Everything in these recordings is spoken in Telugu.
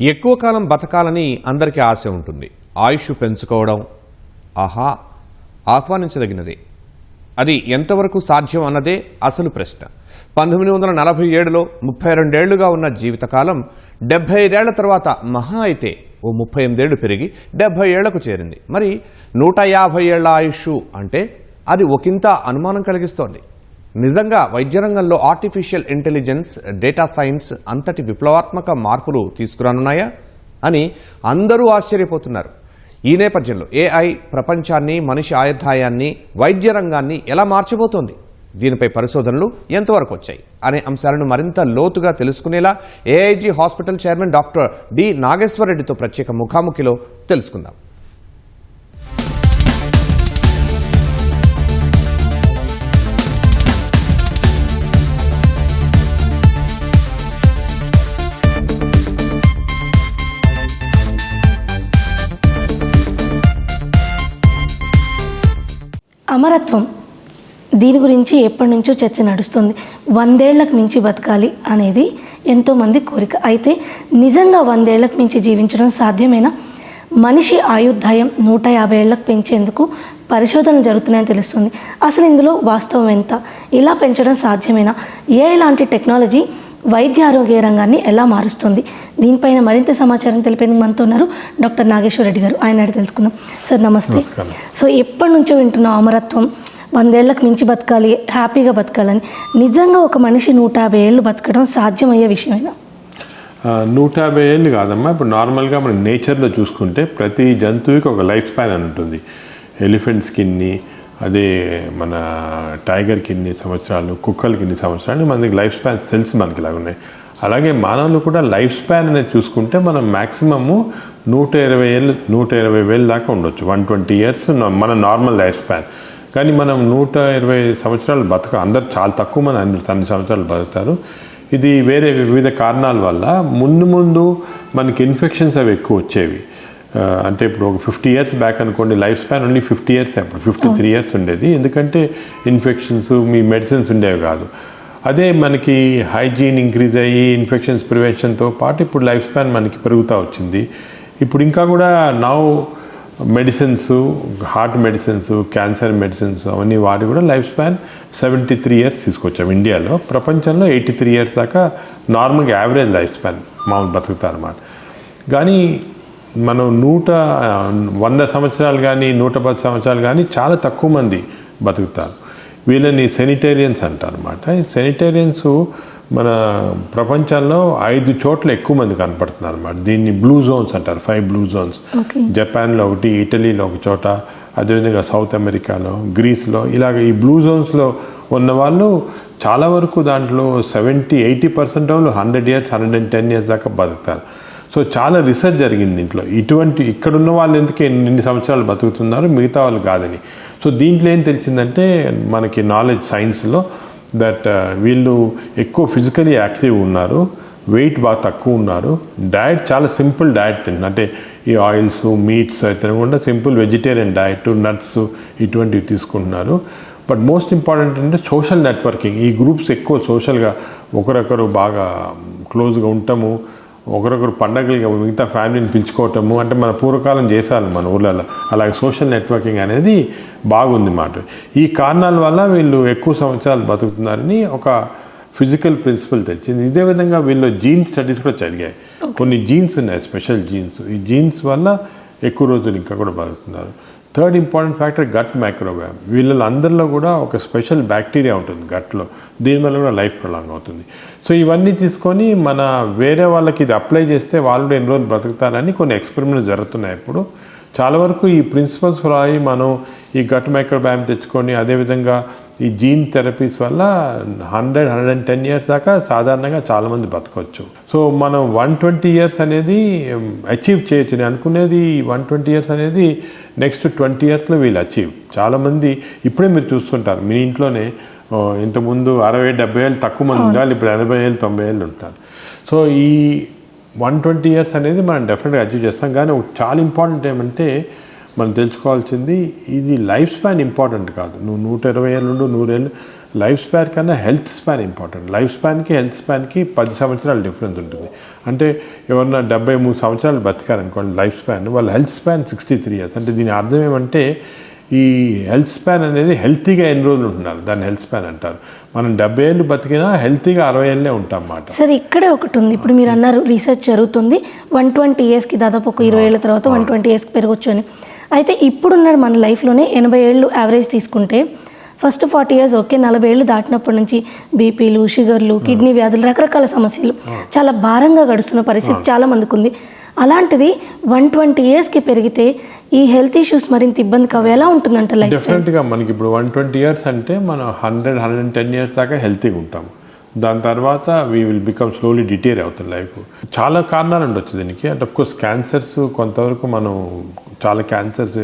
ఎక్కువ కాలం బతకాలని అందరికీ ఆశ ఉంటుంది. ఆయుష్ పెంచుకోవడం ఆహా ఆహ్వానించదగినదే. అది ఎంతవరకు సాధ్యం అన్నదే అసలు ప్రశ్న. పంతొమ్మిది వందల నలభై ఏడులో ముప్పై రెండేళ్ళుగా ఉన్న జీవితకాలం డెబ్బై ఐదేళ్ళ తర్వాత మహా అయితే ఓ ముప్పై ఎనిమిదేళ్ళు పెరిగి డెబ్బై ఏళ్ళకు చేరింది. మరి నూట యాభై ఏళ్ళ ఆయుష్ అంటే అది ఒకంత అనుమానం కలిగిస్తోంది. నిజంగా వైద్య రంగంలో ఆర్టిఫిషియల్ ఇంటెలిజెన్స్ డేటా సైన్స్ అంతటి విప్లవాత్మక మార్పులు తీసుకురానున్నాయా అని అందరూ ఆశ్చర్యపోతున్నారు. ఈ నేపథ్యంలో ఏఐ ప్రపంచాన్ని మనిషి ఆయుధాయాన్ని వైద్య రంగాన్ని ఎలా మార్చబోతోంది? దీనిపై పరిశోధనలు ఎంతవరకు వచ్చాయి? అనే అంశాలను మరింత లోతుగా తెలుసుకునేలా AIG hospital chairman doctor D నాగేశ్వరరెడ్డితో ప్రత్యేక ముఖాముఖిలో తెలుసుకుందాం. అమరత్వం దీని గురించి ఎప్పటి నుంచో చర్చ నడుస్తుంది. వందేళ్ళకు మించి బతకాలి అనేది ఎంతోమంది కోరిక. అయితే నిజంగా వందేళ్ళకు మించి జీవించడం సాధ్యమేనా? మనిషి ఆయుర్దాయం నూట యాభై ఏళ్ళకు పెంచేందుకు పరిశోధనలు జరుగుతున్నాయని తెలుస్తుంది. అసలు ఇందులో వాస్తవం ఎంత? ఇలా పెంచడం సాధ్యమేనా? ఏ ఇలాంటి టెక్నాలజీ వైద్య ఆరోగ్య రంగాన్ని ఎలా మారుస్తుంది? దీనిపైన మరింత సమాచారం తెలిపేందుకు మనతో ఉన్నారు డాక్టర్ నాగేశ్వర రెడ్డి గారు. ఆయన తెలుసుకుందాం. సార్ నమస్తే. సో ఎప్పటి నుంచో వింటున్నాం అమరత్వం వందేళ్ళకు మించి బతకాలి హ్యాపీగా బతకాలని నిజంగా ఒక మనిషి నూట యాభై ఏళ్ళు బతకడం సాధ్యమయ్యే విషయమేనా? నూట యాభై ఏళ్ళు కాదమ్మా. ఇప్పుడు నార్మల్గా మనం నేచర్లో చూసుకుంటే ప్రతి జంతువుకి ఒక లైఫ్ స్పాన్ అని ఉంటుంది. ఎలిఫెంట్స్కి ఇన్ని అదే మన టైగర్కి ఇన్ని సంవత్సరాలు కుక్కలకి ఇన్ని సంవత్సరాలు మనకి లైఫ్ స్పాన్స్ తెలుసు మనకి ఇలా ఉన్నాయి. అలాగే మానవులు కూడా లైఫ్ స్పాన్ అనేది చూసుకుంటే మనం మ్యాక్సిమము నూట ఇరవై ఏళ్ళు నూట ఇరవై వేలు దాకా ఉండొచ్చు. వన్ ట్వంటీ ఇయర్స్ మన నార్మల్ లైఫ్ స్పాన్. కానీ మనం నూట ఇరవై సంవత్సరాలు బతక అందరు చాలా తక్కువ మంది అన్ని సంవత్సరాలు బతుకుతారు. ఇది వేరే వివిధ కారణాల వల్ల ముందు ముందు మనకి ఇన్ఫెక్షన్స్ అవి ఎక్కువ వచ్చేవి. అంటే ఇప్పుడు ఒక ఫిఫ్టీ ఇయర్స్ బ్యాక్ అనుకోండి life span only fifty years అప్పుడు. ఫిఫ్టీ త్రీ ఇయర్స్ ఉండేది. ఎందుకంటే ఇన్ఫెక్షన్స్ మీ మెడిసిన్స్ ఉండేవి కాదు. అదే మనకి హైజీన్ ఇంక్రీజ్ అయ్యి ఇన్ఫెక్షన్స్ ప్రివెన్షన్తో పాటు ఇప్పుడు లైఫ్ స్పాన్ మనకి పెరుగుతూ వచ్చింది. ఇప్పుడు ఇంకా కూడా now medicines heart medicines cancer medicines అవన్నీ వాటి కూడా life span seventy three years తీసుకొచ్చాం ఇండియాలో. ప్రపంచంలో ఎయిటీ త్రీ ఇయర్స్ దాకా నార్మల్గా యావరేజ్ లైఫ్ స్పాన్ మామూలు బతుకుతారు అన్నమాట. కానీ మనం నూట వంద సంవత్సరాలు కానీ నూట పది సంవత్సరాలు కానీ చాలా తక్కువ మంది బతుకుతారు. వీళ్ళని సెనిటేరియన్స్ అంటారు అనమాట సెనిటేరియన్స్ మన ప్రపంచంలో ఐదు చోట్ల ఎక్కువ మంది కనపడుతున్నారు అనమాట దీన్ని బ్లూ జోన్స్ అంటారు ఫైవ్ బ్లూ జోన్స్ జపాన్లో ఒకటి ఇటలీలో ఒక చోట అదేవిధంగా సౌత్ అమెరికాలో గ్రీస్లో ఇలాగ ఈ బ్లూ జోన్స్లో ఉన్న వాళ్ళు చాలా వరకు దాంట్లో సెవెంటీ ఎయిటీ పర్సెంట్ వాళ్ళు hundred years hundred and ten years దాకా బతుకుతారు. సో చాలా రీసెర్చ్ జరిగింది దీంట్లో ఇటువంటి ఇక్కడున్న వాళ్ళు ఎందుకే ఎన్ని సంవత్సరాలు బతుకుతున్నారు? మిగతా వాళ్ళు కాదని. సో దీంట్లో ఏం తెలిసిందంటే మనకి నాలెడ్జ్ సైన్స్లో దట్ వీళ్ళు ఎక్కువ ఫిజికలీ యాక్టివ్ ఉన్నారు వెయిట్ బాగా తక్కువ ఉన్నారు. డయట్ చాలా సింపుల్ డయట్ తింటున్నారు అంటే ఈ ఆయిల్స్ మీట్స్ తినకుండా సింపుల్ వెజిటేరియన్ డయట్ నట్స్ ఇటువంటివి తీసుకుంటున్నారు. బట్ మోస్ట్ ఇంపార్టెంట్ అంటే సోషల్ నెట్వర్కింగ్ ఈ గ్రూప్స్ ఎక్కువ సోషల్గా ఒకరొకరు బాగా క్లోజ్గా ఉంటాము. ఒకరొకరు పండగలుగా మిగతా ఫ్యామిలీని పిలుచుకోవటము అంటే మన పూర్వకాలం చేసేవాళ్ళు మన ఊళ్ళలో అలాగే సోషల్ నెట్వర్కింగ్ అనేది బాగుంది మాట. ఈ కారణాల వల్ల వీళ్ళు ఎక్కువ సంవత్సరాలు బతుకుతున్నారని ఒక ఫిజికల్ ప్రిన్సిపల్ తెలిసింది. ఇదే విధంగా వీళ్ళు జీన్స్ స్టడీస్ కూడా జరిగాయి. కొన్ని జీన్స్ ఉన్నాయి స్పెషల్ జీన్స్. ఈ జీన్స్ వల్ల ఎక్కువ రోజులు ఇంకా కూడా బతుకుతున్నారు. Third important factor gut microbiome వీళ్ళలో అందరిలో కూడా ఒక స్పెషల్ బ్యాక్టీరియా ఉంటుంది గట్లో. దీనివల్ల కూడా లైఫ్ ప్రొలాంగ్ అవుతుంది. సో ఇవన్నీ తీసుకొని మన వేరే వాళ్ళకి ఇది అప్లై చేస్తే వాళ్ళు ఎన్ని రోజులు బ్రతుకుతారని కొన్ని ఎక్స్పెరిమెంట్స్ జరుగుతున్నాయి ఇప్పుడు. చాలా వరకు ఈ ప్రిన్సిపల్స్ ఫాలో మనం ఈ గట్ మైక్రోబ్యామ్ తెచ్చుకొని అదేవిధంగా ఈ జీన్ థెరపీస్ వల్ల hundred hundred and ten years దాకా సాధారణంగా చాలామంది బతకవచ్చు సో మనం వన్ ట్వంటీ ఇయర్స్ అనేది అచీవ్ చేయొచ్చు. నేను అనుకునేది వన్ ట్వంటీ ఇయర్స్ అనేది నెక్స్ట్ ట్వంటీ ఇయర్స్లో వీళ్ళు అచీవ్ చాలామంది ఇప్పుడే మీరు చూస్తుంటారు. మీ ఇంట్లోనే ఇంతకుముందు అరవై డెబ్బై ఏళ్ళు తక్కువ మంది ఉండాలి ఇప్పుడు ఎనభై ఏళ్ళు తొంభై ఏళ్ళు ఉంటారు. సో ఈ వన్ ట్వంటీ ఇయర్స్ అనేది మనం డెఫినెట్గా అచీవ్ చేస్తాం. కానీ చాలా ఇంపార్టెంట్ ఏమంటే మనం తెలుసుకోవాల్సింది ఇది లైఫ్ స్పాన్ ఇంపార్టెంట్ కాదు. నువ్వు నూట ఇరవై ఏళ్ళు ఉండు నూరేళ్ళు లైఫ్ స్పాన్ కన్నా హెల్త్ స్పాన్ ఇంపార్టెంట్. లైఫ్ స్పాన్కి హెల్త్ స్పాన్కి పది సంవత్సరాల డిఫరెన్స్ ఉంటుంది. అంటే ఎవరన్నా డెబ్బై మూడు సంవత్సరాలు బతికారనుకోండి లైఫ్ స్పాన్. వాళ్ళ health span sixty three years. అంటే దీని అర్థం ఏమంటే ఈ హెల్త్ స్పాన్ అనేది హెల్తీగా ఎన్ని రోజులు ఉంటున్నారు. దాన్ని హెల్త్ స్పాన్ అంటారు. మనం డెబ్బై ఏళ్ళు బతికినా హెల్తీగా అరవై ఏళ్ళే ఉంటాం అన్నమాట సార్ ఇక్కడే ఒకటి ఉంది. ఇప్పుడు మీరు అన్నారు రీసెర్చ్ జరుగుతుంది. వన్ ట్వంటీ ఇయర్స్కి దాదాపు ఒక ఇరవై ఏళ్ళ తర్వాత వన్ ట్వంటీ ఇయర్స్కి పెరగచ్చు అని. అయితే ఇప్పుడున్న మన లైఫ్లోనే ఎనభై ఏళ్ళు యావరేజ్ తీసుకుంటే ఫస్ట్ ఫార్టీ ఇయర్స్ ఓకే నలభై ఏళ్ళు దాటినప్పటి నుంచి బీపీలు షుగర్లు కిడ్నీ వ్యాధులు రకరకాల సమస్యలు చాలా భారంగా గడుస్తున్న పరిస్థితి చాలా మందికి ఉంది. అలాంటిది వన్ ట్వంటీ ఇయర్స్కి పెరిగితే ఈ హెల్త్ ఇష్యూస్ మరింత ఇబ్బంది కావు ఎలా ఉంటుందంట లైఫ్ డెఫినెట్గా మనకి ఇప్పుడు వన్ ట్వంటీ ఇయర్స్ అంటే మనం hundred hundred and ten years దాకా హెల్తీగా ఉంటాం దాని తర్వాత we will become slowly deter అవుతుంది లైఫ్. చాలా కారణాలు ఉండొచ్చు దీనికి. అంటే కోర్స్ క్యాన్సర్స్ కొంతవరకు మనం చాలా క్యాన్సర్స్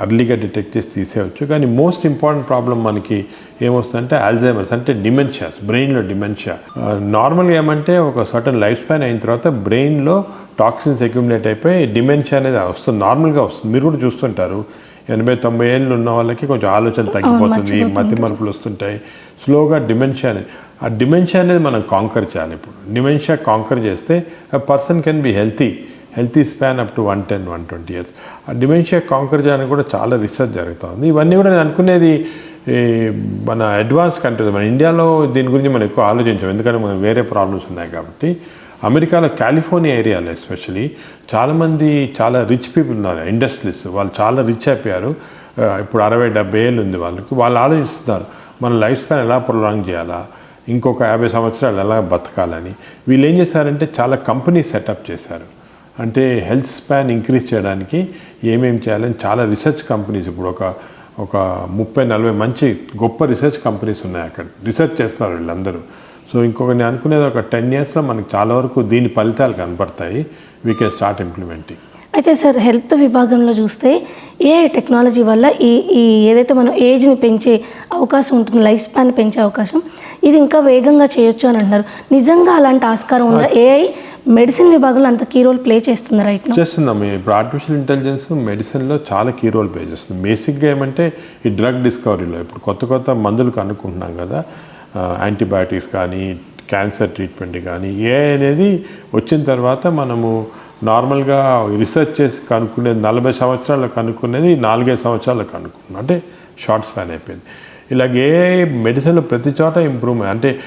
అర్లీగా డిటెక్ట్ చేసి తీసేయవచ్చు. కానీ మోస్ట్ ఇంపార్టెంట్ ప్రాబ్లం మనకి ఏమొస్తుందంటే ఆల్జైమర్స్ అంటే డిమెన్షియాస్ బ్రెయిన్లో డిమెన్షియా నార్మల్గా ఏమంటే ఒక సర్టన్ లైఫ్ స్పాన్ అయిన తర్వాత బ్రెయిన్లో టాక్సిన్స్ అక్యుములేట్ అయిపోయి డిమెన్షియా అనేది వస్తుంది నార్మల్గా వస్తుంది. మీరు కూడా చూస్తుంటారు. ఎనభై తొంభై ఏళ్ళు ఉన్న వాళ్ళకి కొంచెం ఆలోచన తగ్గిపోతుంది మతి మరుపులు వస్తుంటాయి. స్లోగా డిమెన్షియా అనేది ఆ డిమెన్షియా అనేది మనం కాంకర్ చేయాలి ఇప్పుడు. డిమెన్షియా కాంకర్ చేస్తే ఆ person can be healthy healthy span up to one ten one twenty years. ఆ డిమెన్షియా కాంకర్ అని కూడా చాలా రీసెర్చ్ జరుగుతుంది. ఇవన్నీ కూడా నేను అనుకునేది మన అడ్వాన్స్ కంట్రీస్ మన ఇండియాలో దీని గురించి మనం ఎక్కువ ఆలోచించాం. ఎందుకంటే మనం వేరే ప్రాబ్లమ్స్ ఉన్నాయి కాబట్టి. అమెరికాలో కాలిఫోర్నియా ఏరియాలో ఎస్పెషలీ చాలామంది చాలా రిచ్ పీపుల్ ఉన్నారు ఇండస్ట్రీస్. వాళ్ళు చాలా రిచ్ అయిపోయారు. ఇప్పుడు అరవై డెబ్బై ఏళ్ళు ఉంది వాళ్ళకి. వాళ్ళు ఆలోచిస్తున్నారు మన లైఫ్ స్పాన్ ఎలా ప్రొలాంగ్ చేయాలా? ఇంకొక యాభై సంవత్సరాలు ఎలా బతకాలని? వీళ్ళు ఏం చేశారంటే చాలా కంపెనీ సెటప్ చేశారు. అంటే హెల్త్ స్పాన్ ఇంక్రీజ్ చేయడానికి ఏమేం చేయాలని చాలా రీసెర్చ్ కంపెనీస్ ఇప్పుడు ఒక ఒక ముప్పై నలభై మంచి గొప్ప రీసెర్చ్ కంపెనీస్ ఉన్నాయి అక్కడ. రీసెర్చ్ చేస్తారు వీళ్ళందరూ. సో ఇంకొక నేను అనుకునేది ఒక టెన్ ఇయర్స్లో మనకి చాలా వరకు దీని ఫలితాలు కనపడతాయి. వీ కెన్ స్టార్ట్ ఇంప్లిమెంటింగ్ అయితే సార్ హెల్త్ విభాగంలో చూస్తే ఏ టెక్నాలజీ వల్ల ఈ ఈ ఏదైతే మనం ఏజ్ని పెంచే అవకాశం ఉంటుంది లైఫ్ స్పాన్ పెంచే అవకాశం ఇది ఇంకా వేగంగా చేయొచ్చు అని అంటున్నారు. నిజంగా అలాంటి ఆస్కారం ఉందా? ఏఐ మెడిసిన్ విభాగంలో అంత కీ రోల్ ప్లే చేస్తుంది రైట్ చేస్తున్నాం. ఇప్పుడు ఆర్టిఫిషియల్ ఇంటెలిజెన్స్ మెడిసిన్లో చాలా కీ రోల్ ప్లే చేస్తుంది. బేసిక్గా ఏమంటే ఈ డ్రగ్ డిస్కవరీలో ఇప్పుడు కొత్త కొత్త మందులు కనుక్కుంటున్నాం కదా. యాంటీబయాటిక్స్ కానీ క్యాన్సర్ ట్రీట్మెంట్ కానీ ఏ అనేది వచ్చిన తర్వాత మనము నార్మల్గా రీసెర్చ్ చేసి కనుక్కునేది నలభై సంవత్సరాలు కనుక్కునేది నాలుగైదు సంవత్సరాలు కనుక్కున్నాం. అంటే షార్ట్ స్పాన్ అయిపోయింది. ఇలాగే మెడిసిన్లో ప్రతి చోట ఇంప్రూవ్మెంట్ అంటే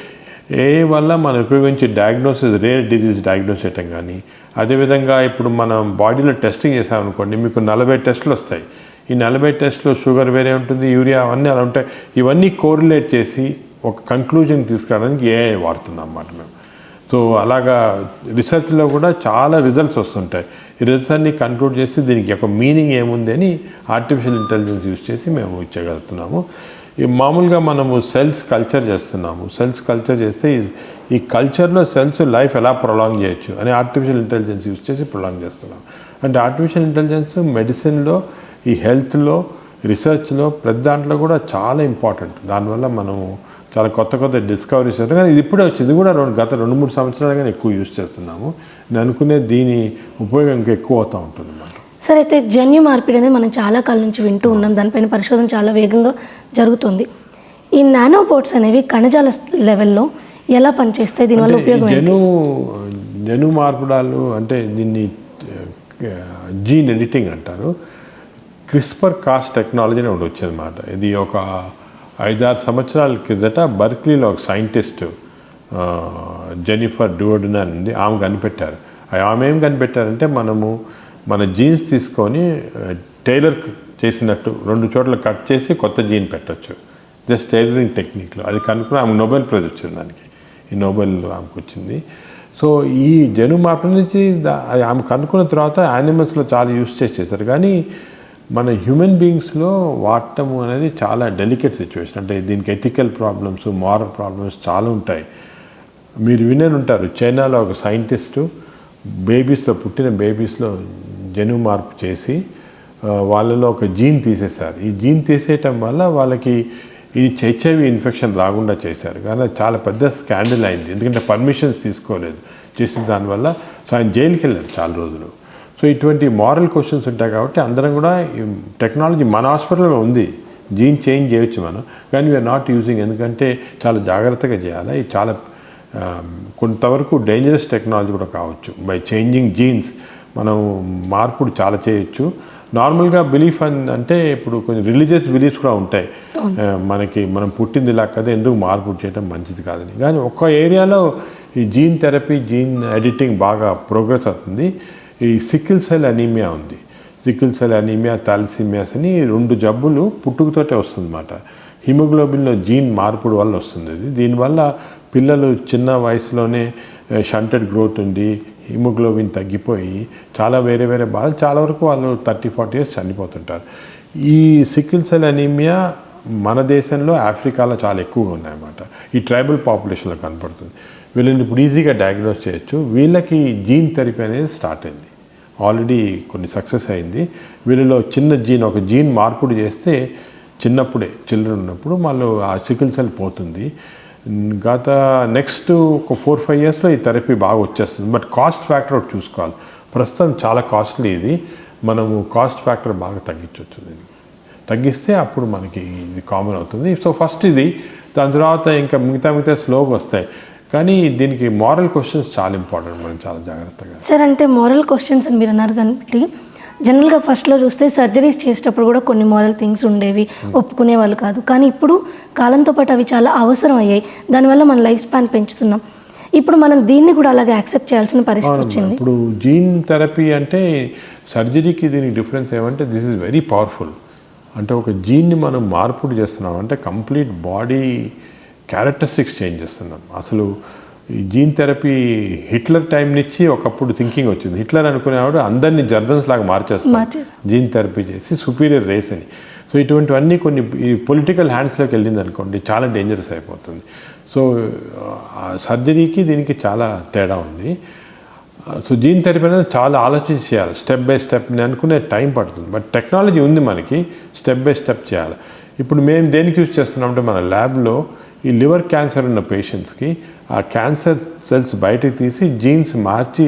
ఏ వల్ల మనం ఉపయోగించి డయాగ్నోసిస్ రేర్ డిజీజ్ డయాగ్నోస్ చేయటం కానీ అదేవిధంగా ఇప్పుడు మనం బాడీలో టెస్టింగ్ చేసామనుకోండి మీకు నలభై టెస్టులు వస్తాయి. ఈ నలభై టెస్టులు షుగర్ వేరే ఉంటుంది యూరియా అవన్నీ అలా ఉంటాయి. ఇవన్నీ కోరిలేట్ చేసి ఒక కంక్లూజన్ తీసుకురావడానికి ఏఐ వాడుతున్నాం అన్నమాట మేము. సో అలాగా రీసెర్చ్లో కూడా చాలా రిజల్ట్స్ వస్తుంటాయి. ఈ రిజల్ట్స్ అన్ని కన్క్లూడ్ చేసి దీనికి ఒక మీనింగ్ ఏముంది అని ఆర్టిఫిషియల్ ఇంటెలిజెన్స్ యూస్ చేసి మేము ఇచ్చగలుగుతున్నాము ఈ మామూలుగా మనము సెల్స్ కల్చర్ చేస్తున్నాము. సెల్స్ కల్చర్ చేస్తే ఈ- కల్చర్లో సెల్స్ లైఫ్ ఎలా ప్రొలాంగ్ చేయొచ్చు అని ఆర్టిఫిషియల్ ఇంటెలిజెన్స్ యూస్ చేసి ప్రొలాంగ్ చేస్తున్నాం. అంటే ఆర్టిఫిషియల్ ఇంటెలిజెన్స్ మెడిసిన్లో ఈ హెల్త్లో రీసెర్చ్లో ప్రతి దాంట్లో కూడా చాలా ఇంపార్టెంట్. దానివల్ల మనము చాలా కొత్త కొత్త డిస్కవరీస్ చేస్తాం కానీ ఇది ఇప్పుడే వచ్చింది కూడా రెండు గత రెండు మూడు సంవత్సరాలుగానే ఎక్కువ యూస్ చేస్తున్నాము. నేను అనుకునే దీని ఉపయోగం ఇంకా ఎక్కువ అవుతూ ఉంటుంది సరే అయితే జన్యు మార్పిడి అనేది మనం చాలా కాలం నుంచి వింటూ ఉన్నాం. దానిపైన పరిశోధన చాలా వేగంగా జరుగుతుంది. ఈ నానో బోట్స్ అనేవి కణజాల లెవెల్లో ఎలా పనిచేస్తాయి? దీనివల్ల ఉపయోగం? జను జను మార్పుడాలు అంటే దీన్ని జీన్ ఎడిటింగ్ అంటారు. క్రిస్పర్ కాస్ట్ టెక్నాలజీ అని ఒకటి వచ్చిందన్నమాట. ఇది ఒక ఐదారు సంవత్సరాల కిందట బర్క్లీలో ఒక సైంటిస్ట్ జెనిఫర్ డ్యూడన్ అని ఉంది. ఆమె కనిపెట్టారు. ఆమె ఏం కనిపెట్టారంటే మనము మన జీన్స్ తీసుకొని టైలర్ చేసినట్టు రెండు చోట్ల కట్ చేసి కొత్త జీన్ పెట్టొచ్చు. జస్ట్ టైలరింగ్ టెక్నిక్లో. అది కనుక్కుని ఆమె నోబెల్ ప్రైజ్ వచ్చింది దానికి. ఈ నోబెల్ ఆమెకు వచ్చింది. సో ఈ జను మార్పు నుంచి ఆమె కనుక్కున్న తర్వాత యానిమల్స్లో చాలా యూస్ చేసేసారు కానీ మన హ్యూమన్ బీయింగ్స్లో వాడటము అనేది చాలా డెలికేట్ సిచ్యువేషన్. అంటే దీనికి ఎథికల్ ప్రాబ్లమ్స్ మారల్ ప్రాబ్లమ్స్ చాలా ఉంటాయి. మీరు వినే ఉంటారు చైనాలో ఒక సైంటిస్టు బేబీస్లో పుట్టిన బేబీస్లో జను మార్పు చేసి వాళ్ళలో ఒక జీన్ తీసేశారు. ఈ జీన్ తీసేయటం వల్ల వాళ్ళకి ఇది హెచ్ఐవి ఇన్ఫెక్షన్ రాకుండా చేశారు. కానీ చాలా పెద్ద స్కాండల్ అయింది. ఎందుకంటే పర్మిషన్స్ తీసుకోలేదు చేసిన దానివల్ల సో ఆయన జైలుకి వెళ్ళారు చాలా రోజులు. సో ఇటువంటి మారల్ క్వశ్చన్స్ ఉంటాయి కాబట్టి అందరం కూడా టెక్నాలజీ మన హాస్పిటల్లో ఉంది. జీన్ చేంజ్ చేయొచ్చు మనం. కానీ వీఆర్ నాట్ యూజింగ్ ఎందుకంటే చాలా జాగ్రత్తగా చేయాలి. ఇది చాలా కొంతవరకు డేంజరస్ టెక్నాలజీ కూడా కావచ్చు. బై చేంజింగ్ జీన్స్ మనం మార్పులు చాలా చేయొచ్చు. నార్మల్గా బిలీఫ్ అంటే ఇప్పుడు కొంచెం రిలీజియస్ బిలీఫ్స్ కూడా ఉంటాయి. మనకి మనం పుట్టింది ఇలా కదా ఎందుకు మార్పు చేయడం మంచిది కాదని. కానీ ఒక్క ఏరియాలో ఈ జీన్ థెరపీ జీన్ ఎడిటింగ్ బాగా ప్రోగ్రెస్ అవుతుంది. ఈ సికిల్ సెల్ అనీమియా ఉంది. సికిల్ సెల్ అనీమియా థాలసీమియాస్ అని రెండు జబ్బులు పుట్టుకతోటే వస్తుందన్నమాట. హిమోగ్లోబిన్లో జీన్ మార్పుడు వల్ల వస్తుంది దీనివల్ల పిల్లలు చిన్న వయసులోనే షంటెడ్ గ్రోత్ ఉంది హిమోగ్లోబిన్ తగ్గిపోయి చాలా వేరే వేరే బాధలు చాలా వరకు వాళ్ళు థర్టీ ఫార్టీ ఇయర్స్ చనిపోతుంటారు. ఈ సికిల్ సెల్ అనీమియా మన దేశంలో ఆఫ్రికాలో చాలా ఎక్కువగా ఉన్నాయన్నమాట. ఈ ట్రైబల్ పాపులేషన్లో కనపడుతుంది. వీళ్ళని ఇప్పుడు ఈజీగా డయాగ్నోస్ చేయొచ్చు. వీళ్ళకి జీన్ థెరపీ అనేది స్టార్ట్ అయింది. ఆల్రెడీ కొన్ని సక్సెస్ అయింది. వీళ్ళలో చిన్న జీన్ ఒక జీన్ మార్పుడు చేస్తే చిన్నప్పుడే చిల్డ్రన్ ఉన్నప్పుడు వాళ్ళు ఆ సికిల్ సెల్ పోతుంది. గత నెక్స్ట్ ఒక ఫోర్ ఫైవ్ ఇయర్స్లో ఈ థెరపీ బాగా వచ్చేస్తుంది. బట్ కాస్ట్ ఫ్యాక్టర్ ఒకటి చూసుకోవాలి. ప్రస్తుతం చాలా కాస్ట్లీ ఇది. మనము కాస్ట్ ఫ్యాక్టర్ బాగా తగ్గించవచ్చు దీన్ని తగ్గిస్తే అప్పుడు మనకి ఇది కామన్ అవుతుంది. సో ఫస్ట్ ఇది. దాని తర్వాత ఇంకా మిగతా మిగతా స్లోగా వస్తాయి. కానీ దీనికి మారల్ క్వశ్చన్స్ చాలా ఇంపార్టెంట్. మనం చాలా జాగ్రత్తగా సార్ అంటే మోరల్ క్వశ్చన్స్ అని మీరు అన్నారు కాబట్టి జనరల్గా ఫస్ట్లో చూస్తే సర్జరీస్ చేసేటప్పుడు కూడా కొన్ని మోరల్ థింగ్స్ ఉండేవి ఒప్పుకునే వాళ్ళు కాదు. కానీ ఇప్పుడు కాలంతో పాటు అవి చాలా అవసరం అయ్యాయి. దానివల్ల మన లైఫ్ స్పాన్ పెంచుతున్నాం. ఇప్పుడు మనం దీన్ని కూడా అలాగే యాక్సెప్ట్ చేయాల్సిన పరిస్థితి. వచ్చింది. ఇప్పుడు జీన్ థెరపీ అంటే సర్జరీకి దీనికి డిఫరెన్స్ ఏమంటే దిస్ ఇస్ వెరీ పవర్ఫుల్. అంటే ఒక జీన్ని మనం మార్పుడు చేస్తున్నాం. అంటే కంప్లీట్ బాడీ క్యారెక్టరిస్టిక్స్ చేంజ్ చేస్తున్నాం. అసలు ఈ జీన్ థెరపీ హిట్లర్ టైం నుంచి ఒకప్పుడు థింకింగ్ వచ్చింది. హిట్లర్ అనుకునేవాడు అందరినీ జర్నల్స్ లాగా మార్చేస్తాం మార్చే- జీన్ థెరపీ చేసి సుపీరియర్ రేస్ అని. సో ఇటువంటివన్నీ కొన్ని ఈ పొలిటికల్ హ్యాండ్స్లోకి వెళ్ళింది అనుకోండి చాలా డేంజరస్ అయిపోతుంది. సో సర్జరీకి దీనికి చాలా తేడా ఉంది. సో జీన్ థెరపీ అనేది చాలా ఆలోచించి చేయాలి. స్టెప్ బై స్టెప్ నేను అనుకునే టైం పడుతుంది. బట్ టెక్నాలజీ ఉంది మనకి స్టెప్ బై స్టెప్ చేయాలి. ఇప్పుడు మేము దేనికి యూజ్ చేస్తున్నామంటే మన ల్యాబ్లో ఈ లివర్ క్యాన్సర్ ఉన్న పేషెంట్స్కి ఆ క్యాన్సర్ సెల్స్ బయటకు తీసి జీన్స్ మార్చి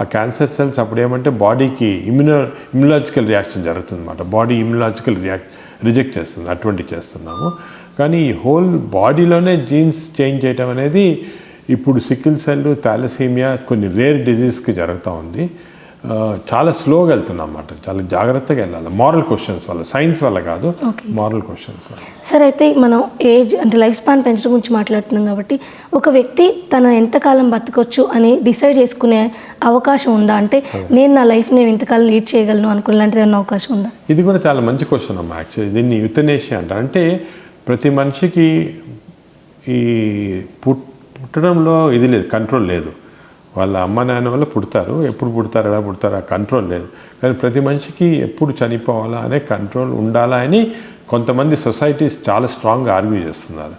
ఆ క్యాన్సర్ సెల్స్ అప్పుడు ఏమంటే బాడీకి ఇమ్యునో ఇమ్యులాజికల్ రియాక్షన్ జరుగుతుంది అనమాట బాడీ ఇమ్యులాజికల్ రియాక్ట్ రిజెక్ట్ చేస్తుంది అటువంటి చేస్తున్నాము. కానీ ఈ హోల్ బాడీలోనే జీన్స్ చేంజ్ చేయటం అనేది ఇప్పుడు సికిల్ సెల్ థాలసీమియా కొన్ని రేర్ డిజీజ్కి జరుగుతూ ఉంది. చాలా స్లోగా వెళ్తున్నాం అన్నమాట చాలా జాగ్రత్తగా వెళ్ళాలి. మారల్ క్వశ్చన్స్ వల్ల సైన్స్ వల్ల కాదు. మారల్ క్వశ్చన్స్ వల్ల. సరే అయితే మనం ఏజ్ అంటే లైఫ్ స్పాన్ పెంచడం గురించి మాట్లాడుతున్నాం కాబట్టి ఒక వ్యక్తి తను ఎంతకాలం బతకొచ్చు అని డిసైడ్ చేసుకునే అవకాశం ఉందా? అంటే నేను నా లైఫ్ నేను ఇంతకాలం లీడ్ చేయగలను అనుకునే లాంటిది ఏమైనా అవకాశం ఉందా? ఇది కూడా చాలా మంచి క్వశ్చన్ అమ్మా యాక్చువల్లీ దీన్ని యుతనేషియా అంటారు అంటే ప్రతి మనిషికి ఈ పుట్ పుట్టడంలో ఇది లేదు కంట్రోల్ లేదు. వాళ్ళ అమ్మ నాన్న వల్ల పుడతారు. ఎప్పుడు పుడతారు ఎలా పుడతారు ఆ కంట్రోల్ లేదు. కానీ ప్రతి మనిషికి ఎప్పుడు చనిపోవాలా అనే కంట్రోల్ ఉండాలా అని కొంతమంది సొసైటీస్ చాలా స్ట్రాంగ్గా ఆర్గ్యూ చేస్తున్నారు.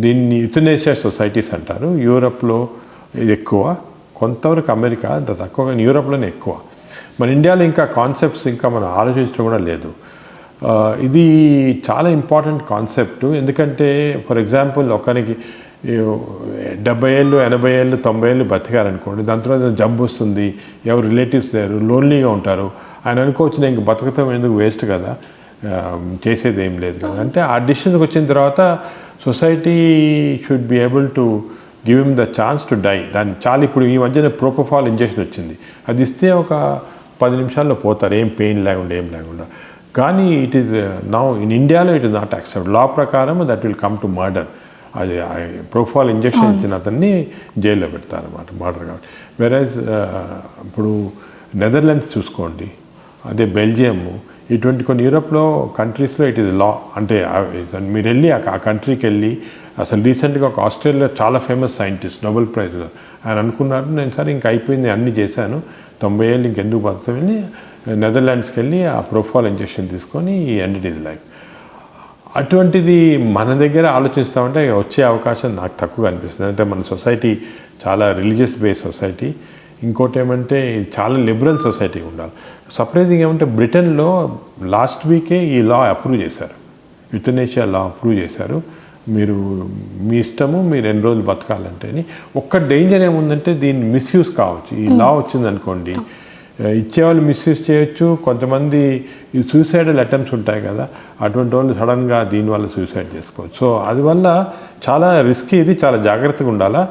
దీన్ని యుతనేషియా సొసైటీస్ అంటారు. యూరప్లో ఇది ఎక్కువ. కొంతవరకు అమెరికా అంత తక్కువ కానీ యూరప్లోనే ఎక్కువ. మన ఇండియాలో ఇంకా కాన్సెప్ట్స్ ఇంకా మనం ఆలోచించడం కూడా లేదు. ఇది చాలా ఇంపార్టెంట్ కాన్సెప్ట్ ఎందుకంటే ఫర్ ఎగ్జాంపుల్ ఒకరికి డెబ్బై ఏళ్ళు ఎనభై ఏళ్ళు తొంభై ఏళ్ళు బతికారనుకోండి దాని తర్వాత జబ్బు వస్తుంది ఎవరు రిలేటివ్స్ లేరు లోన్లీగా ఉంటారు ఆయన అనుకోవచ్చు నేను బతకటం ఎందుకు వేస్ట్ కదా? చేసేది ఏం లేదు కదా. అంటే ఆ డిసిషన్కి వచ్చిన తర్వాత society should be able to give him the chance to die. దాన్ని చాలా ఇప్పుడు ఈ మధ్యన ప్రోపోఫాల్ ఇంజెక్షన్ వచ్చింది. అది ఇస్తే ఒక పది నిమిషాల్లో పోతారు ఏం పెయిన్ లేకుండా ఏం లేకుండా. కానీ ఇట్ ఈస్ నౌ ఇన్ ఇండియాలో it is not accept law ప్రకారం that will come to murder. అది ప్రోఫాల్ ఇంజెక్షన్ ఇచ్చిన అతన్ని జైల్లో పెడతారన్నమాట మర్డర్ కాబట్టి. వెరాజ్ ఇప్పుడు నెదర్లాండ్స్ చూసుకోండి. అదే బెల్జియం ఇటువంటి కొన్ని యూరోప్లో కంట్రీస్లో ఇట్ ఈస్ లా అంటే మీరు వెళ్ళి ఆ- ఆ కంట్రీకి వెళ్ళి అసలు రీసెంట్గా ఒక ఆస్ట్రేలియా చాలా ఫేమస్ సైంటిస్ట్ నోబెల్ ప్రైజ్ ఆయన అనుకున్నారు నేను సరే ఇంక అయిపోయింది అన్నీ చేశాను. తొంభై ఏళ్ళు ఇంకెందుకు బతుకుతామని నెదర్లాండ్స్కి వెళ్ళి ఆ ప్రొఫాల్ ఇంజెక్షన్ తీసుకొని ఈ ఎండ్ ఇస్ లైఫ్ అటువంటిది మన దగ్గర ఆలోచిస్తామంటే వచ్చే అవకాశం నాకు తక్కువ అనిపిస్తుంది. అంటే మన సొసైటీ చాలా రిలీజియస్ బేస్ సొసైటీ. ఇంకోటి ఏమంటే చాలా లిబరల్ సొసైటీ ఉండాలి. సర్ప్రైజింగ్ ఏమంటే బ్రిటన్లో లాస్ట్ వీకే ఈ లా అప్రూవ్ చేశారు. యుతనేషియా లా అప్రూవ్ చేశారు. మీరు మీ ఇష్టము మీరు ఎన్ని రోజులు బతకాలంటే అని. ఒక్క డేంజర్ ఏముందంటే దీన్ని మిస్యూస్ కావచ్చు. ఈ లా వచ్చిందనుకోండి. ఇచ్చేవాళ్ళు మిస్యూజ్ చేయొచ్చు. కొంతమంది ఈ సూసైడల్ అటెంప్ట్స్ ఉంటాయి కదా అటువంటి వాళ్ళు సడన్గా దీనివల్ల సూసైడ్ చేసుకోవచ్చు. సో అదివల్ల చాలా రిస్క్ ఇది చాలా జాగ్రత్తగా ఉండాలా.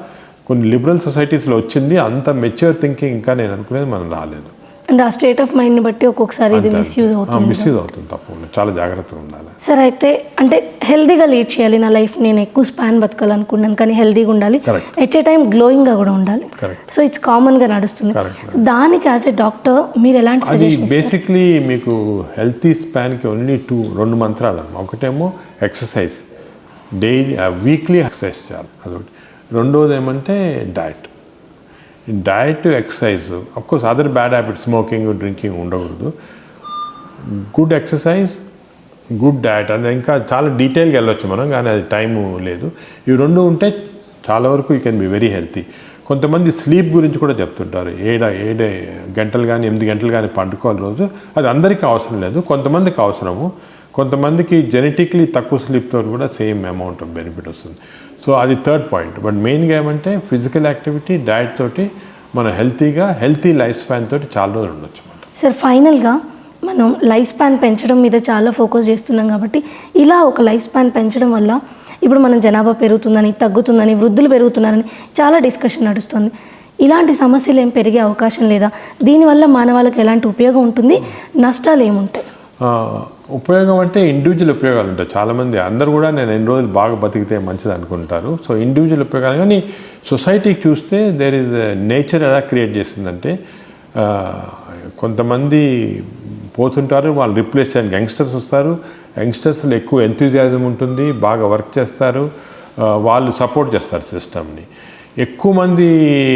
కొన్ని లిబరల్ సొసైటీస్లో వచ్చింది అంత మెచ్యూర్ థింకింగ్ ఇంకా నేను అనుకునేది మనం రాలేదు. అండ్ ఆ స్టేట్ ఆఫ్ మైండ్ని బట్టి ఒక్కొక్కసారి ఇది మిస్యూజ్ అవుతుంది మిస్యూజ్ అవుతుంది తప్పకుండా. చాలా జాగ్రత్తగా ఉండాలి. సార్ అయితే అంటే హెల్దీగా లీడ్ చేయాలి నా లైఫ్ నేను ఎక్కువ స్పాన్ బతకాలనుకున్నాను కానీ హెల్దీగా ఉండాలి. ఎట్ ఏ టైం గ్లోయింగ్గా కూడా ఉండాలి. సో ఇట్స్ కామన్గా నడుస్తుంది. దానికి యాజ్ ఎ డాక్టర్ మీరు ఎలాంటి అది బేసిక్లీ మీకు హెల్తీ స్పాన్కి ఓన్లీ టూ రెండు మంత్రాలు అన్నమాట. ఒకటేమో ఎక్సర్సైజ్ డైలీ వీక్లీ ఎక్సర్సైజ్ చేయాలి. అదొకటి. రెండోది ఏమంటే diet diet exercise of course other bad habit smoking drinking ఉండకూడదు. గుడ్ ఎక్సర్సైజ్ గుడ్ డయట్ అనేది ఇంకా చాలా డీటెయిల్గా వెళ్ళొచ్చు మనం కానీ అది టైము లేదు. ఇవి రెండు ఉంటే చాలా వరకు you can be very healthy కొంతమంది స్లీప్ గురించి కూడా చెప్తుంటారు. ఏడ ఏడే గంటలు కానీ ఎనిమిది గంటలు కానీ పండుకోవాలి రోజు అది అందరికీ అవసరం లేదు. కొంతమందికి అవసరము. కొంతమందికి జెనెటిక్లీ తక్కువ స్లీప్తో కూడా సేమ్ అమౌంట్ ఆఫ్ బెనిఫిట్ వస్తుంది. సో అది థర్డ్ పాయింట్ బట్ మెయిన్గా ఏమంటే ఫిజికల్ యాక్టివిటీ డయట్ తోటి మనం హెల్తీగా హెల్తీ లైఫ్ స్పాన్ తోటి చాలా రోజులు ఉండొచ్చు అన్నమాట. సార్ ఫైనల్గా మనం లైఫ్ స్పాన్ పెంచడం మీద చాలా ఫోకస్ చేస్తున్నాం కాబట్టి ఇలా ఒక లైఫ్ స్పాన్ పెంచడం వల్ల ఇప్పుడు మనం జనాభా పెరుగుతుందని తగ్గుతుందని వృద్ధులు పెరుగుతున్నారని చాలా డిస్కషన్ నడుస్తుంది. ఇలాంటి సమస్యలు ఏం పెరిగే అవకాశం లేదా? దీనివల్ల మానవాళికి ఎలాంటి ఉపయోగం ఉంటుంది? నష్టాలు ఏముంటాయి? ఉపయోగం అంటే ఇండివిజువల్ ఉపయోగాలు ఉంటాయి. చాలామంది అందరు కూడా నేను ఎన్ని రోజులు బాగా బతికితే మంచిది అనుకుంటారు. సో ఇండివిజువల్ ఉపయోగాలు. కానీ సొసైటీకి చూస్తే దేర్ ఇస్ నేచర్ ఎలా క్రియేట్ చేసిందంటే కొంతమంది పోతుంటారు వాళ్ళు రిప్లేస్ చేయడానికి యంగ్స్టర్స్ వస్తారు. యంగ్స్టర్స్లో ఎక్కువ ఎంతూజియాజం ఉంటుంది బాగా వర్క్ చేస్తారు. వాళ్ళు సపోర్ట్ చేస్తారు సిస్టమ్ని ఎక్కువ మంది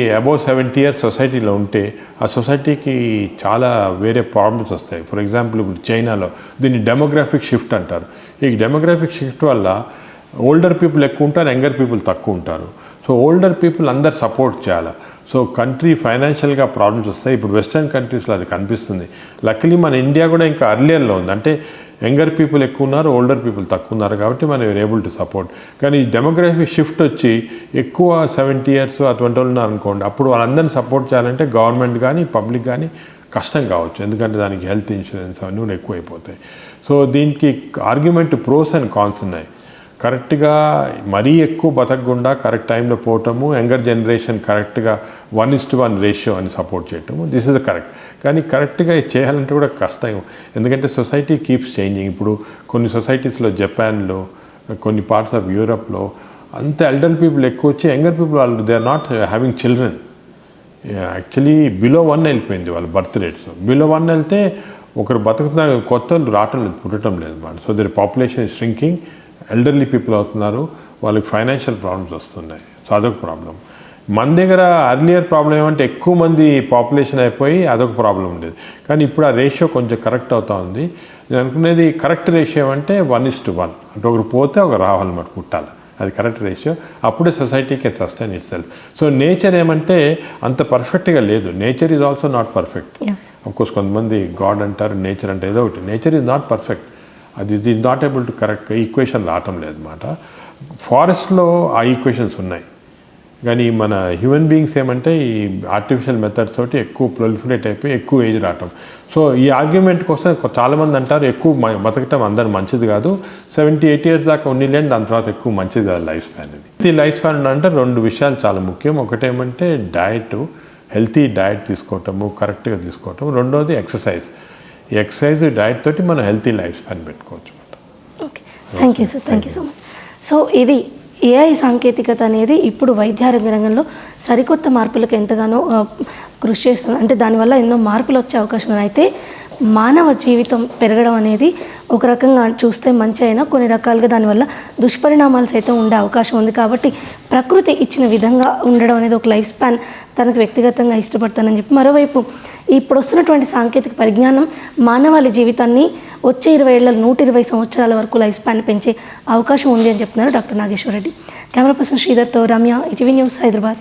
అబౌవ్ సెవెంటీ ఇయర్స్ సొసైటీలో ఉంటే ఆ సొసైటీకి చాలా వేరే ప్రాబ్లమ్స్ వస్తాయి. ఫర్ ఎగ్జాంపుల్ ఇప్పుడు చైనాలో దీన్ని డెమోగ్రాఫిక్ షిఫ్ట్ అంటారు. ఈ డెమోగ్రాఫిక్ షిఫ్ట్ వల్ల ఓల్డర్ పీపుల్ ఎక్కువ ఉంటారు యంగర్ పీపుల్ తక్కువ ఉంటారు. సో ఓల్డర్ పీపుల్ అందరు సపోర్ట్ చేయాలి. సో కంట్రీ ఫైనాన్షియల్గా ప్రాబ్లమ్స్ వస్తాయి. ఇప్పుడు వెస్టర్న్ కంట్రీస్లో అది కనిపిస్తుంది. లక్లీ మన ఇండియా కూడా ఇంకా అర్లియర్లో ఉంది. అంటే యంగర్ పీపుల్ ఎక్కువ ఉన్నారు ఓల్డర్ పీపుల్ తక్కువ ఉన్నారు కాబట్టి మనం ఏబుల్ టు సపోర్ట్. కానీ ఈ డెమోగ్రఫీ షిఫ్ట్ వచ్చి ఎక్కువ సెవెంటీ ఇయర్స్ అటువంటి వాళ్ళు ఉన్నారు అనుకోండి అప్పుడు వాళ్ళందరినీ సపోర్ట్ చేయాలంటే గవర్నమెంట్ కానీ పబ్లిక్ కానీ కష్టం కావచ్చు. ఎందుకంటే దానికి హెల్త్ ఇన్సూరెన్స్ అవన్నీ కూడా ఎక్కువైపోతాయి. సో దీనికి ఆర్గ్యుమెంట్ ప్రోస్ అండ్ కాన్స్ ఉన్నాయి. కరెక్ట్గా మరీ ఎక్కువ బతకకుండా కరెక్ట్ టైంలో పోవటము యంగర్ జనరేషన్ కరెక్ట్గా one is to one ratio అని సపోర్ట్ చేయటము దిస్ ఇస్ కరెక్ట్. కానీ కరెక్ట్గా చేయాలంటే కూడా కష్టం. ఎందుకంటే సొసైటీ కీప్స్ చేంజింగ్. ఇప్పుడు కొన్ని సొసైటీస్లో జపాన్లో కొన్ని పార్ట్స్ ఆఫ్ యూరప్లో అంత ఎల్డర్ పీపుల్ ఎక్కువ వచ్చి యంగర్ పీపుల్ వాళ్ళు they are not having children. Actually below one వెళ్ళిపోయింది వాళ్ళ బర్త్ రేట్స్. బిలో వన్ వెళ్తే ఒకరు బతుకుతున్న కొత్త రావటం లేదు పుట్టడం లేదు మాట so their population shrinking elderly people అవుతున్నారు. వాళ్ళకి ఫైనాన్షియల్ ప్రాబ్లమ్స్ వస్తున్నాయి. సో అదొక ప్రాబ్లం మన దగ్గర అర్లియర్ ప్రాబ్లం ఏమంటే ఎక్కువ మంది పాపులేషన్ అయిపోయి అదొక ప్రాబ్లం ఉండేది. కానీ ఇప్పుడు ఆ రేషియో కొంచెం కరెక్ట్ అవుతా ఉంది. నేను అనుకునేది కరెక్ట్ రేషియో అంటే వన్ ఇస్ టు వన్ అంటే ఒకరు పోతే ఒకరు రావాలన్నమాట పుట్టాలి. అది కరెక్ట్ రేషియో అప్పుడే society can sustain itself so nature ఏమంటే అంత పర్ఫెక్ట్గా లేదు. Nature is also not perfect. Course కొంతమంది గాడ్ అంటారు నేచర్ అంటే ఏదో ఒకటి. నేచర్ ఈజ్ నాట్ పర్ఫెక్ట్ అది ఇది not able to correct equation రావటం లేదన్నమాట ఫారెస్ట్లో ఆ ఈక్వేషన్స్ ఉన్నాయి. కానీ మన హ్యూమన్ బీయింగ్స్ ఏమంటే ఈ ఆర్టిఫిషియల్ మెథడ్స్ తోటి ఎక్కువ ప్రొలిఫరేట్ అయిపోయి ఎక్కువ ఏజ్ రావటం. సో ఈ ఆర్గ్యుమెంట్ కోసం చాలామంది అంటారు ఎక్కువ బతకటం అందరు మంచిది కాదు. సెవెంటీ ఎయిట్ ఇయర్స్ దాకా ఉండి దాని తర్వాత ఎక్కువ మంచిది కాదు లైఫ్ స్పాన్ అనేది ఈ లైఫ్ స్పాన్ అంటే రెండు విషయాలు చాలా ముఖ్యం. ఒకటేమంటే డయట్ హెల్తీ డయట్ తీసుకోవటము కరెక్ట్గా తీసుకోవటం రెండోది ఎక్సర్సైజ్ ఈ ఎక్సర్సైజ్ డయట్ తోటి మనం హెల్తీ లైఫ్ స్పాన్ పెట్టుకోవచ్చు okay thank you sir thank you so much so ఇది ఏఐ సాంకేతికత అనేది ఇప్పుడు వైద్యారోగ్య రంగంలో సరికొత్త మార్పులకు ఎంతగానో కృషి చేస్తుంది. అంటే దానివల్ల ఎన్నో మార్పులు వచ్చే అవకాశం అయితే మానవ జీవితం పెరగడం అనేది ఒక రకంగా చూస్తే మంచి అయినా కొన్ని రకాలుగా దానివల్ల దుష్పరిణామాలు సైతం ఉండే అవకాశం ఉంది కాబట్టి ప్రకృతి ఇచ్చిన విధంగా ఉండడం అనేది ఒక లైఫ్ స్పాన్ తనకు వ్యక్తిగతంగా ఇష్టపడతానని చెప్పి మరోవైపు ఇప్పుడు వస్తున్నటువంటి సాంకేతిక పరిజ్ఞానం మానవాళి జీవితాన్ని వచ్చే ఇరవై ఏళ్ళ నూట ఇరవై సంవత్సరాల వరకు లైఫ్ స్పాన్ పెంచే అవకాశం ఉంది అని చెప్తున్నారు doctor Nageswara Reddy camera person శ్రీధర్తో Ramya ETV news Hyderabad.